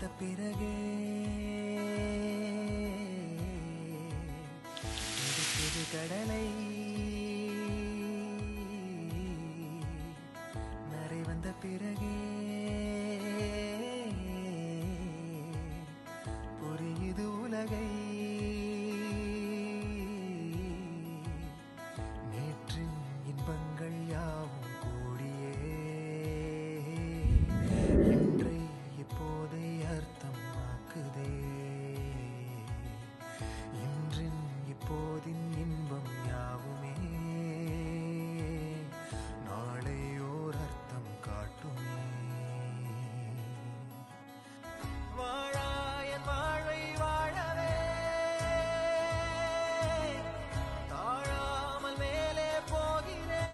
வந்த பிறகே. புது கடலை நரை வந்த பிறகே.